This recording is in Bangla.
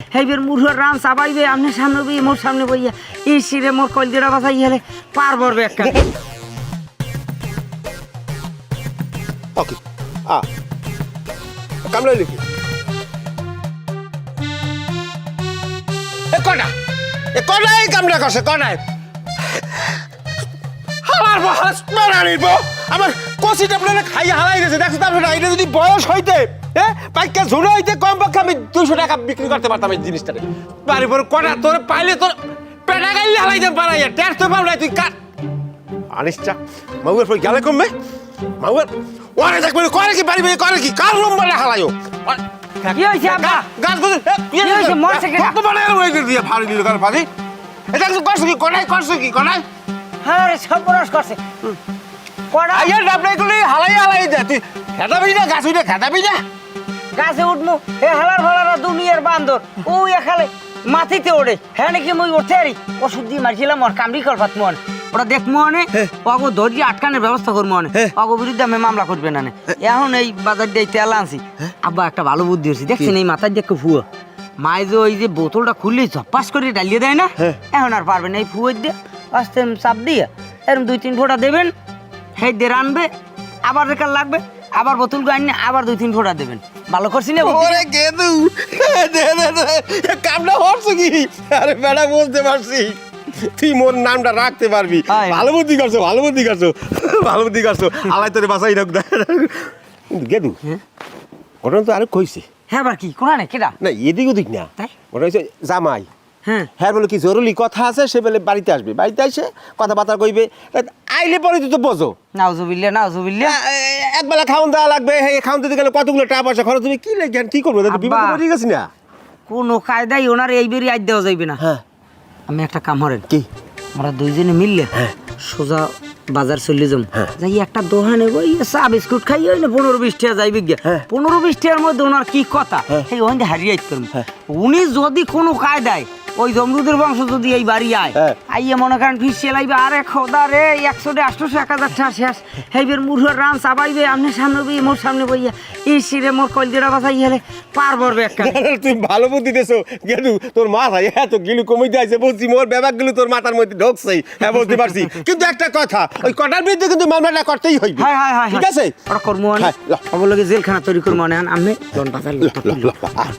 হেবের মুরুর রান চাবাইবে আপনি সামনে বই মোর সামনে বইয়া এই সিরে মোর কলদিরা বাসাই গেলে পার পড়বে একটা। ওকে আ। কামড়াই লিখি। এ কটা এ কটাই কামড়া করছে কটাই আমার বহাস মারানির বউ আমার কষিটা আপনারা খাইয়ে হারাই গেছে দেখছ তারপরে এটা যদি বয়স হইতে হ্যাঁ পাইকা ঝুড়ে হইতে কম পক্ষে আমি দুশো টাকা বিক্রি করতে পারতাম এই জিনিসটাকে বাড়ি পর কটা তোর পাইলে তোর পেটা গাইলে হারাইতে পারাই ট্যাক্স তো পাবলাই তুই কাট আনিসটা মাউয়ের পর গেলে কমবে মাউয়ের ওরে দেখবে করে কি পারিবে করে কি কার লম্বা হালাইও কি হয়েছে আব্বা? গাছগুলো কি হয়েছে? মরছে কেডা? কত বড় হয়ে দিয়ে ফাড়ি দিল কার ফাড়ি এটা কিছু করছ কি কনাই করছ কি কনাই হ্যাঁ রে সব বরস করছে কড়া আইয়া ডাবলাই গুলি হালাই হালাই দে তুই খেদাবি না গাছ উঠে খেদাবি না গাছে উঠমু হে হালার ফালারা দুনিয়ার বান্দর। ও এখালে মাটিতে ওড়ে। হ্যাঁ নাকি মুই উঠতে আরি ওষুধ দিয়ে মারছিলাম ওর কামড়ি করবাত মন। ওরা দেখ মনে অগো ধৈর্য আটকানোর ব্যবস্থা করব মনে। অগো বিরুদ্ধে আমি মামলা করবে না। এখন এই বাজার দিয়ে তেল আনছি। আব্বা একটা ভালো বুদ্ধি হচ্ছে দেখছেন এই মাথার দেখে ফুয়া মায় যে ওই যে বোতলটা খুললে ঝপাস করে ডালিয়ে দেয় না? এখন আর পারবে না এই ফুয়ের দিয়ে। আস্তে চাপ দিয়ে এরকম দুই তিন ফোঁটা দেবেন হেই দিয়ে রানবে। আবার রেখার লাগবে। আবার বোতল গাইনি আবার দুই তিন ফোঁটা দেবেন। ভালো করছি না? ওরে গেদু। কামটা হরছো কি? আরে বেড়া বুঝতে পারছি। তুই মোর নামটা রাখতে পারবি। ভালো বুদ্ধি করছ ভালো বুদ্ধি করছ ভালো বুদ্ধি করছ। আলাই তোরে বাসাই রাখ। গেদু ঘটনা তো আরে কইছে। হ্যাঁ আবার কি? কোনা নেই কেডা? না এদিক ওদিক না? ওটা হচ্ছে জামাই। হ্যাঁ। হ্যাঁ বলে কি জরুরি কথা আছে সে বলে বাড়িতে আসবে। বাড়িতে আসে কথাবার্তা কইবে। আইলে পরে তো বোঝো। নাউজুবিল্লা নাউজুবিল্লা একবেলা খাওন দেওয়া লাগবে হ্যাঁ খাওয়ান দিতে গেলে কতগুলো টাকা পয়সা খরচ তুমি কি লেগে কি করব। বিপদ পড়ে গেছি না? কোনো কায়দাই ওনার এই বেরি আজ দেওয়া যাইবে না। হ্যাঁ। আমি একটা কাম হরেন কি? আমরা দুইজনে মিললে হ্যাঁ। সোজা বাজার চলে যাম। হ্যাঁ। যাই একটা দোকানে ওই চা বিস্কুট খাই ওই না পনেরো বিশ টাকা যাইবে গিয়া। হ্যাঁ। পনেরো বিশ টাকার মধ্যে ওনার কি কথা? সেই ওখানে হারিয়ে উনি যদি কোনো কায়দায় ওই জমরুদের বংশ যদি এই বাড়ি আয় হ্যাঁ। আইয়ে মনে করেন ফিস চালাইবে আরে খোদা রে একশো ডে আটশোশো এক হাজার টাকা শেষ হেবের মুরুর রান চাবাইবে আপনি সামনে বই মোর সামনে বইয়া। এই সিরে মোর কলদিরা বাসাই গেলে পার পড়বে একটা তুই ভালো বুদ্ধি দেছো গেলু তোর মাথায় এত গিলু কমিতে আছে বলছি মোর ব্যাপারগুলো তোর মাথার মধ্যে ঢোকছেই হ্যাঁ বলতে পারছি। কিন্তু একটা কথা ওই কটার বিরুদ্ধে কিন্তু মামলাটা করতেই হইবে। হাই হাই হাই ঠিক আছে? ওরা কর্ম হ্যাঁ, ল। অবলগে জেলখানা তৈরি করব আনে আমি জন বাজার ল, ল, ল, ল, আয়।